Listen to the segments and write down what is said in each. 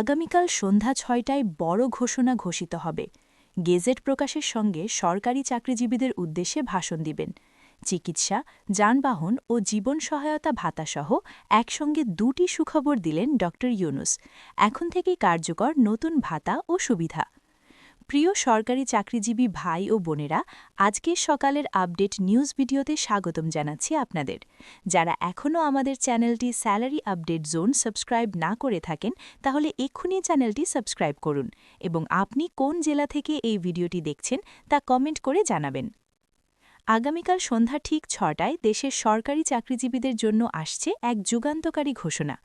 আগামীকাল সন্ধ্যা ছয়টায় বড় ঘোষণা ঘোষিত হবে। গেজেট প্রকাশের সঙ্গে সরকারি চাকরিজীবীদের উদ্দেশ্যে ভাষণ দিবেন। চিকিৎসা, যানবাহন ও জীবন সহায়তা ভাতাসহ একসঙ্গে দুটি সুখবর দিলেন ড ইউনুস। এখন থেকেই কার্যকর নতুন ভাতা ও সুবিধা। প্রিয় সরকারি চাকরিজীবী ভাই ও বোনেরা, আজকের সকালের আপডেট নিউজ ভিডিওতে স্বাগতম জানাচ্ছি আপনাদের। যারা এখনও আমাদের চ্যানেলটি স্যালারি আপডেট জোন সাবস্ক্রাইব না করে থাকেন, তাহলে এক্ষুনি চ্যানেলটি সাবস্ক্রাইব করুন এবং আপনি কোন জেলা থেকে এই ভিডিওটি দেখছেন তা কমেন্ট করে জানাবেন। আগামীকাল সন্ধ্যা ঠিক ছটায় দেশের সরকারি চাকরিজীবীদের জন্য আসছে এক যুগান্তকারী ঘোষণা।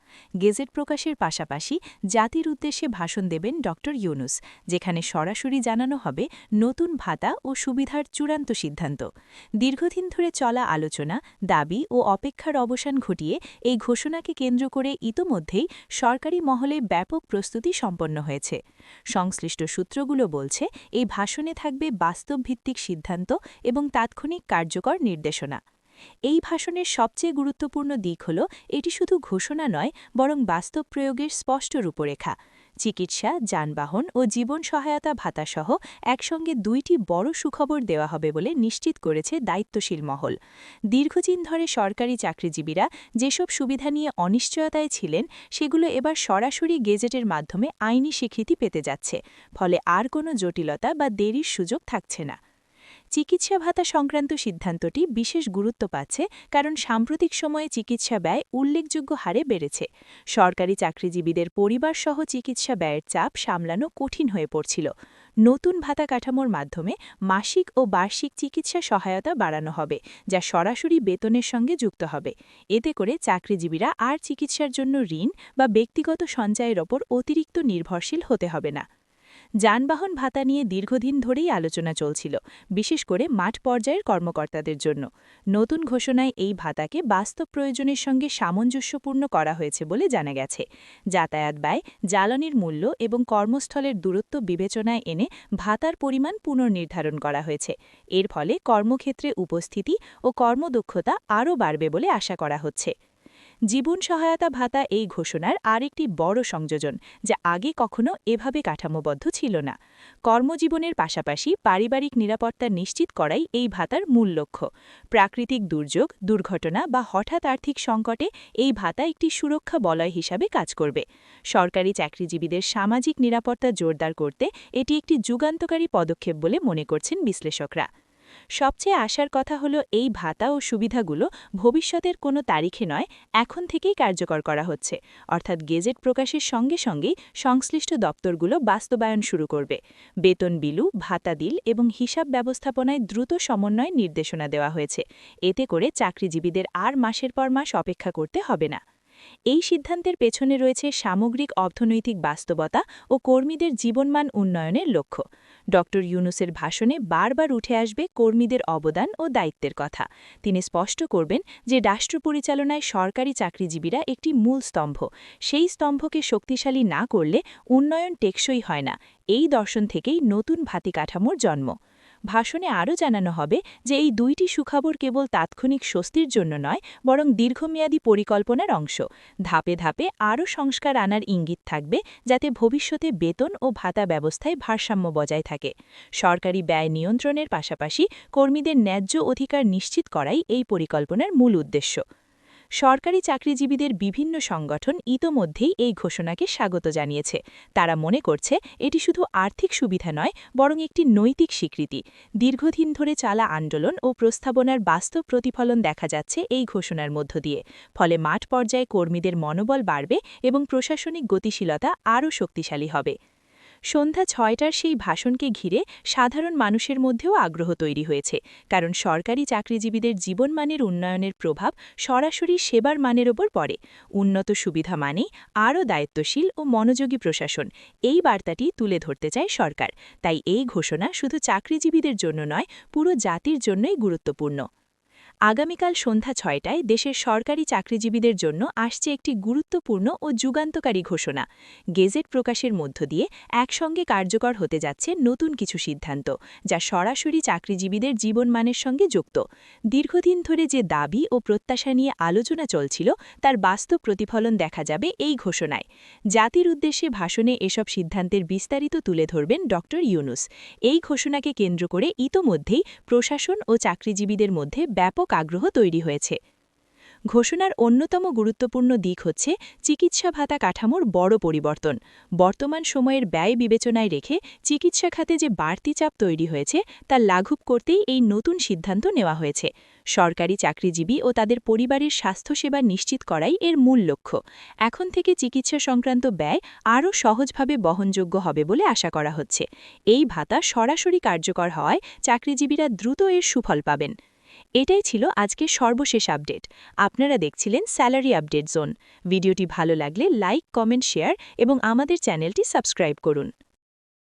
গেজেট প্রকাশের পাশাপাশি জাতির উদ্দেশ্যে ভাষণ দেবেন ড. ইউনুস, যেখানে সরাসরি জানানো হবে নতুন ভাতা ও সুবিধার চূড়ান্ত সিদ্ধান্ত। দীর্ঘদিন ধরে চলা আলোচনা, দাবি ও অপেক্ষার অবসান ঘটিয়ে এই ঘোষণাকে কেন্দ্র করে ইতোমধ্যেই সরকারি মহলে ব্যাপক প্রস্তুতি সম্পন্ন হয়েছে। সংশ্লিষ্ট সূত্রগুলো বলছে, এই ভাষণে থাকবে বাস্তবভিত্তিক সিদ্ধান্ত এবং তাৎক্ষণিক কার্যকর নির্দেশনা। এই ভাষণের সবচেয়ে গুরুত্বপূর্ণ দিক হল, এটি শুধু ঘোষণা নয়, বরং বাস্তব প্রয়োগের স্পষ্ট রূপরেখা। চিকিৎসা, যানবাহন ও জীবন সহায়তা ভাতাসহ একসঙ্গে দুইটি বড় সুখবর দেওয়া হবে বলে নিশ্চিত করেছে দায়িত্বশীল মহল। দীর্ঘদিন ধরে সরকারি চাকরিজীবীরা যেসব সুবিধা নিয়ে অনিশ্চয়তায় ছিলেন, সেগুলো এবার সরাসরি গেজেটের মাধ্যমে আইনি স্বীকৃতি পেতে যাচ্ছে, ফলে আর কোনো জটিলতা বা দেরির সুযোগ থাকছে না। চিকিৎসা ভাতা সংক্রান্ত সিদ্ধান্তটি বিশেষ গুরুত্ব পাচ্ছে কারণ সাম্প্রতিক সময়ে চিকিৎসা ব্যয় উল্লেখযোগ্য হারে বেড়েছে। সরকারি চাকরিজীবীদের পরিবারসহ চিকিৎসা ব্যয়ের চাপ সামলানো কঠিন হয়ে পড়ছিল। নতুন ভাতা কাঠামোর মাধ্যমে মাসিক ও বার্ষিক চিকিৎসা সহায়তা বাড়ানো হবে, যা সরাসরি বেতনের সঙ্গে যুক্ত হবে। এতে করে চাকরিজীবীরা আর চিকিৎসার জন্য ঋণ বা ব্যক্তিগত সঞ্চয়ের ওপর অতিরিক্ত নির্ভরশীল হতে হবে না। যানবাহন ভাতা নিয়ে দীর্ঘদিন ধরেই আলোচনা চলছিল, বিশেষ করে মাঠ পর্যায়ের কর্মকর্তাদের জন্য। নতুন ঘোষণায় এই ভাতাকে বাস্তব প্রয়োজনের সঙ্গে সামঞ্জস্যপূর্ণ করা হয়েছে বলে জানা গেছে। যাতায়াত ব্যয়, জ্বালানির মূল্য এবং কর্মস্থলের দূরত্ব বিবেচনায় এনে ভাতার পরিমাণ পুনর্নির্ধারণ করা হয়েছে। এর ফলে কর্মক্ষেত্রে উপস্থিতি ও কর্মদক্ষতা আরও বাড়বে বলে আশা করা হচ্ছে। জীবন সহায়তা ভাতা এই ঘোষণার আরেকটি বড় সংযোজন, যা আগে কখনো এভাবে কাঠামোবদ্ধ ছিল না। কর্মজীবনের পাশাপাশি পারিবারিক নিরাপত্তা নিশ্চিত করাই এই ভাতার মূল লক্ষ্য। প্রাকৃতিক দুর্যোগ, দুর্ঘটনা বা হঠাৎ আর্থিক সংকটে এই ভাতা একটি সুরক্ষা বলয় হিসাবে কাজ করবে। সরকারি চাকরিজীবীদের সামাজিক নিরাপত্তা জোরদার করতে এটি একটি যুগান্তকারী পদক্ষেপ বলে মনে করছেন বিশ্লেষকরা। সবচেয়ে আশার কথা হলো এই ভাতা ও সুবিধাগুলো ভবিষ্যতের কোনো তারিখে নয়, এখন থেকেই কার্যকর করা হচ্ছে। অর্থাৎ গেজেট প্রকাশের সঙ্গে সঙ্গেই সংশ্লিষ্ট দপ্তরগুলো বাস্তবায়ন শুরু করবে। বেতন বিলু, ভাতা দিল এবং হিসাব ব্যবস্থাপনায় দ্রুত সমন্বয় নির্দেশনা দেওয়া হয়েছে। এতে করে চাকরিজীবীদের আর মাসের পর মাস অপেক্ষা করতে হবে না। এই সিদ্ধান্তের পেছনে রয়েছে সামগ্রিক অর্থনৈতিক বাস্তবতা ও কর্মীদের জীবনমান উন্নয়নের লক্ষ্য। ড ইউনুসের ভাষণে বারবার উঠে আসবে কর্মীদের অবদান ও দায়িত্বের কথা। তিনি স্পষ্ট করবেন যে রাষ্ট্র পরিচালনায় সরকারি চাকরিজীবীরা একটি মূল স্তম্ভ। সেই স্তম্ভকে শক্তিশালী না করলে উন্নয়ন টেকসই হয় না। এই দর্শন থেকেই নতুন ভাতি কাঠামোর জন্ম। ভাষণে আরও জানানো হবে যে এই দুইটি সুখবর কেবল তাৎক্ষণিক স্বস্তির জন্য নয়, বরং দীর্ঘমেয়াদী পরিকল্পনার অংশ। ধাপে ধাপে আরও সংস্কার আনার ইঙ্গিত থাকবে যাতে ভবিষ্যতে বেতন ও ভাতা ব্যবস্থায় ভারসাম্য বজায় থাকে। সরকারি ব্যয় নিয়ন্ত্রণের পাশাপাশি কর্মীদের ন্যায্য অধিকার নিশ্চিত করাই এই পরিকল্পনার মূল উদ্দেশ্য। সরকারি চাকরিজীবীদের বিভিন্ন সংগঠন ইতোমধ্যেই এই ঘোষণাকে স্বাগত জানিয়েছে। তারা মনে করছে এটি শুধু আর্থিক সুবিধা নয়, বরং একটি নৈতিক স্বীকৃতি। দীর্ঘদিন ধরে চালা আন্দোলন ও প্রস্তাবনার বাস্তব প্রতিফলন দেখা যাচ্ছে এই ঘোষণার মধ্য দিয়ে। ফলে মাঠ পর্যায়ে কর্মীদের মনোবল বাড়বে এবং প্রশাসনিক গতিশীলতা আরও শক্তিশালী হবে। সন্ধ্যা ছয়টার সেই ভাষণকে ঘিরে সাধারণ মানুষের মধ্যেও আগ্রহ তৈরি হয়েছে, কারণ সরকারি চাকরিজীবীদের জীবনমানের উন্নয়নের প্রভাব সরাসরি সেবার মানের ওপর পড়ে। উন্নত সুবিধা মানে আরও দায়িত্বশীল ও মনোযোগী প্রশাসন, এই বার্তাটি তুলে ধরতে চায় সরকার। তাই এই ঘোষণা শুধু চাকরিজীবীদের জন্য নয়, পুরো জাতির জন্যই গুরুত্বপূর্ণ। আগামীকাল সন্ধ্যা ছয়টায় দেশের সরকারি চাকরিজীবীদের জন্য আসছে একটি গুরুত্বপূর্ণ ও যুগান্তকারী ঘোষণা। গেজেট প্রকাশের মধ্য দিয়ে একসঙ্গে কার্যকর হতে যাচ্ছে নতুন কিছু সিদ্ধান্ত, যা সরাসরি চাকরিজীবীদের জীবনমানের সঙ্গে যুক্ত। দীর্ঘদিন ধরে যে দাবি ও প্রত্যাশা নিয়ে আলোচনা চলছিল, তার বাস্তব প্রতিফলন দেখা যাবে এই ঘোষণায়। জাতির উদ্দেশ্যে ভাষণে এসব সিদ্ধান্তের বিস্তারিত তুলে ধরবেন ড. ইউনুস। এই ঘোষণাকে কেন্দ্র করে ইতোমধ্যেই প্রশাসন ও চাকরিজীবীদের মধ্যে ব্যাপক আগ্রহ তৈরি হয়েছে। ঘোষণার অন্যতম গুরুত্বপূর্ণ দিক হচ্ছে চিকিৎসা ভাতা কাঠামোর বড় পরিবর্তন। বর্তমান সময়ের ব্যয় বিবেচনায় রেখে চিকিৎসা খাতে যে বাড়তি চাপ তৈরি হয়েছে, তা লাঘব করতেই এই নতুন সিদ্ধান্ত নেওয়া হয়েছে। সরকারি চাকরিজীবী ও তাদের পরিবারের স্বাস্থ্যসেবা নিশ্চিত করাই এর মূল লক্ষ্য। এখন থেকে চিকিৎসা সংক্রান্ত ব্যয় আরও সহজভাবে বহনযোগ্য হবে বলে আশা করা হচ্ছে। এই ভাতা সরাসরি কার্যকর হওয়ায় চাকরিজীবীরা দ্রুত এর সুফল পাবেন। এটাই ছিল আজকের সর্বশেষ আপডেট। আপনারা দেখছিলেন স্যালারি আপডেট জোন। ভিডিওটি ভালো লাগলে লাইক, কমেন্ট, শেয়ার এবং আমাদের চ্যানেলটি সাবস্ক্রাইব করুন।